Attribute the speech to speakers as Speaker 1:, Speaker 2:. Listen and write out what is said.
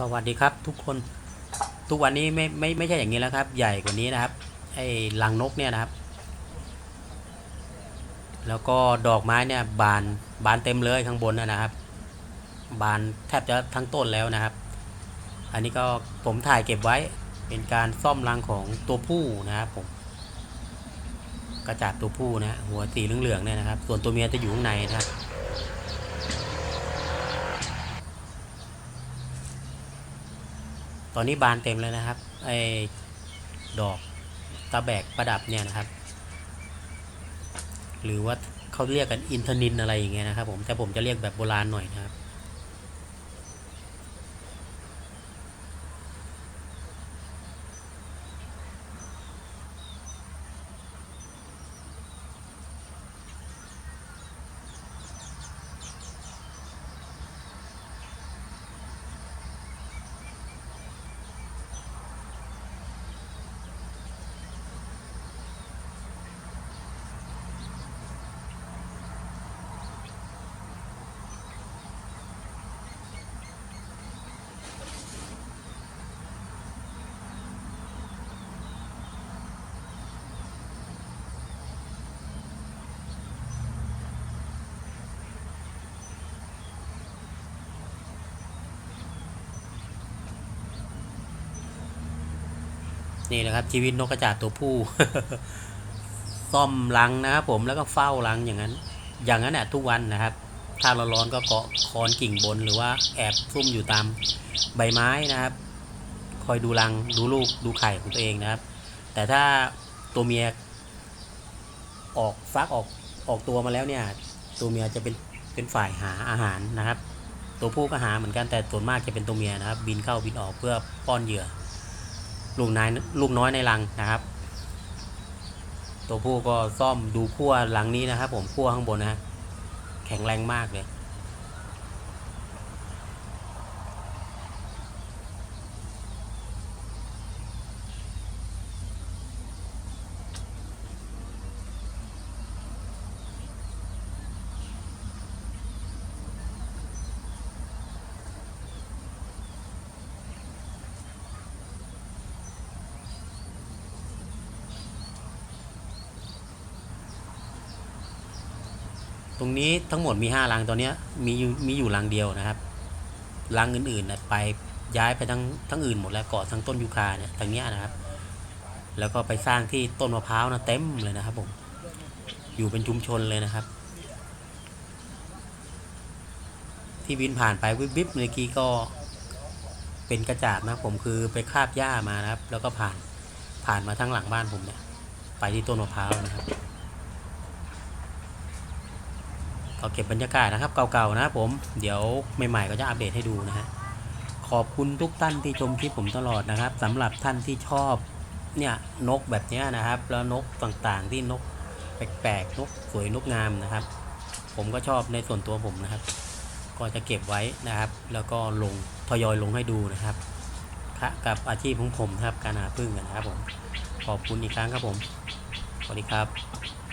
Speaker 1: สวัสดีครับทุกคนทุกวันนี้ไม่ไม่ไม่ใช่อย่างนี้แล้วครับ ใหญ่กว่านี้นะครับไอ้ลังนกเนี่ยนะครับ แล้วก็ดอกไม้เนี่ยบานบานเต็มเลยข้างบนนะนะครับ บานแทบจะทั้งต้นแล้วนะครับ อันนี้ก็ผมถ่ายเก็บไว้เป็นการซ่อมรังของตัวผู้นะครับผมกระจาดตัวผู้นะฮะหัวสีเหลืองๆเนี่ยนะครับ ส่วนตัวเมียจะอยู่ข้างในนะครับ ตอนนี้บานเต็มเลยนะครับ ไอ้ดอกตะแบกประดับเนี่ยนะครับ หรือว่าเขาเรียกกันอินทนินอะไรอย่างเงี้ยนะครับผม แต่ผมจะเรียกแบบโบราณหน่อยนะครับ นี่แหละครับชีวิตนกกระจาดตัวผู้ ซ่อมรังนะครับผมแล้วก็เฝ้ารังอย่างนั้น อย่างนั้นน่ะทุกวันนะครับ ถ้าเราร้อนก็เกาะคอนกิ่งบนหรือว่าแอบซุ่มอยู่ตามใบไม้นะครับ คอยดูรังดูลูกดูไข่ของตัวเองนะครับ แต่ถ้าตัวเมียออกฟักออกออกตัวมาแล้วเนี่ย ตัวเมียจะเป็นเป็นฝ่ายหาอาหารนะครับ ตัวผู้ก็หาเหมือนกันแต่ส่วนมากจะเป็นตัวเมียนะครับ บินเข้าบินออกเพื่อป้อนเหยื่อ ลูกนายลูกน้อยในรังนะครับ ตัวผู้ก็ซ่อมดูขั้วหลังนี้นะครับ ผมขั้วข้างบนนะแข็งแรงมากเลย ตรงนี้ทั้งหมดมีห้ารังตอนนี้มีอยู่มีอยู่รังเดียวนะครับ รังอื่นๆนะไปย้ายไปทั้งทั้งอื่นหมดแล้วเกาะทั้งต้นยูคาเนี่ยทางเนี้ยนะครับ แล้วก็ไปสร้างที่ต้นมะพร้าวนะเต็มเลยนะครับผมอยู่เป็นชุมชนเลยนะครับ ที่บินผ่านไปวิบวิบเมื่อกี้ก็เป็นกระจาดนะผมคือไปคาบหญ้ามานะครับ แล้วก็ผ่านผ่านมาทั้งหลังบ้านผมเนี่ย ไปที่ต้นมะพร้าวนะครับ ก็เก็บบรรยากาศนะครับเก่าๆนะครับผมเดี๋ยวใหม่ๆก็จะอัปเดตให้ดูนะฮะขอบคุณทุกท่านที่ชมคลิปผมตลอดนะครับสำหรับท่านที่ชอบเนี่ยนกแบบนี้นะครับ แล้วนกต่างๆที่นกแปลกๆนกสวยนกงามนะครับ ผมก็ชอบในส่วนตัวผมนะครับ ก็จะเก็บไว้นะครับ แล้วก็ลงทยอยลงให้ดูนะครับกับอาชีพของผมนะครับการหาพึ่งนะครับผมขอบคุณอีกครั้งครับผมสวัสดีครับ